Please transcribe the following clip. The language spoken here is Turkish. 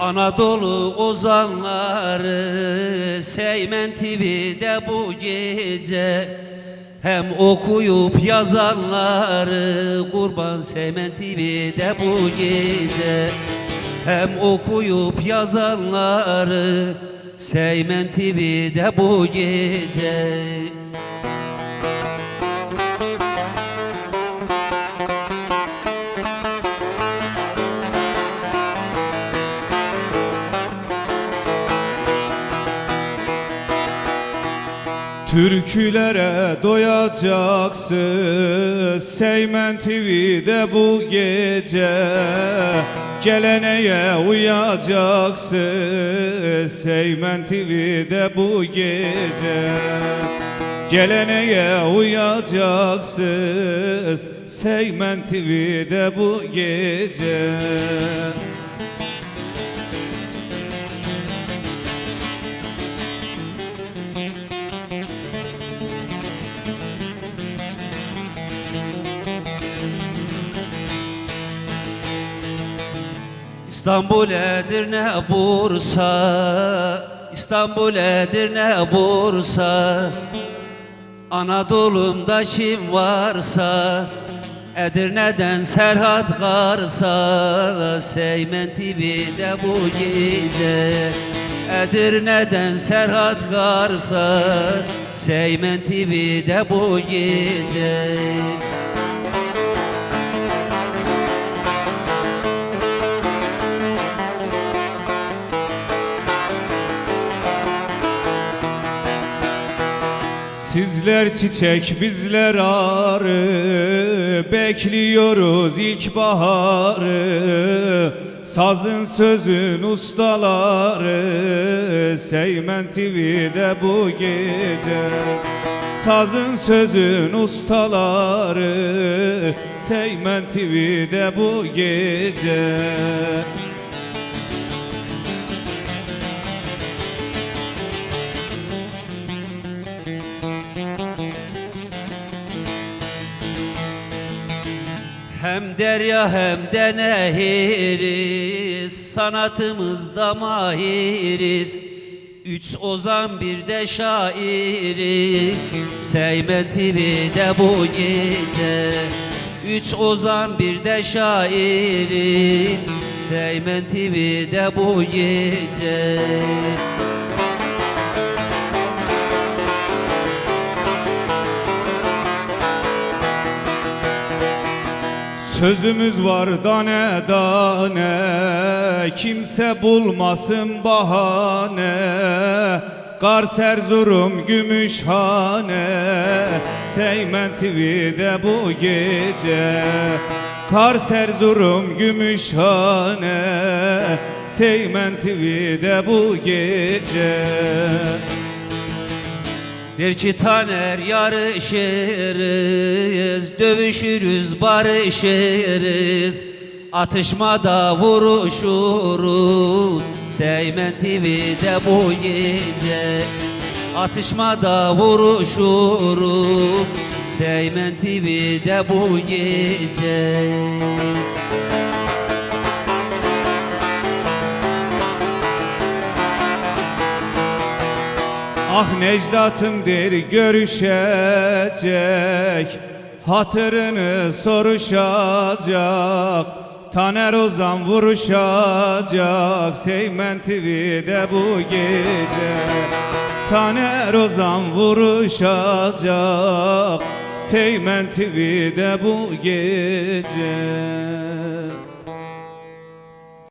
Anadolu ozanları Seymen TV'de bu gece. Hem okuyup yazanları Kurban Seymen TV'de bu gece. Hem okuyup yazanları Seymen TV'de bu gece Türkülere doyacaksın Seymen TV'de bu gece Geleneğe uyacaksın Seymen TV'de bu gece Geleneğe uyacaksın Seymen TV'de bu gece İstanbul Edirne Bursa İstanbul Edirne Bursa. Anadolu'mda kim varsa Edirne'den Serhat Karsa Seymen TV'de bu gece. Edirne'den Serhat Karsa Seymen TV'de bu gece Sizler çiçek bizler arı Bekliyoruz ilkbaharı Sazın sözün ustaları Seymen TV'de bu gece. Sazın sözün ustaları Seymen TV'de bu gece Hem derya hem de nehiriz Sanatımızda mahiriz. Üç ozan bir de şairiz. Seymen TV'de bu gece Üç ozan bir de şairiz. Seymen TV'de bu gece Sözümüz var dane dane. Kimse bulmasın bahane. Kars Erzurum Gümüşhane Seymen TV'de bu gece. Kars Erzurum Gümüşhane Seymen TV'de bu gece Bir iki taner yarışırız, dövüşürüz, barışırız. Atışmada vuruşuruz, Seymen TV'de bu gece. Atışmada vuruşuruz, Seymen TV'de bu gece. Ah Necdat'ım der görüşecek Hatırını soruşacak Taner Ozan vuruşacak Seymen TV'de bu gece. Taner Ozan vuruşacak Seymen TV'de bu gece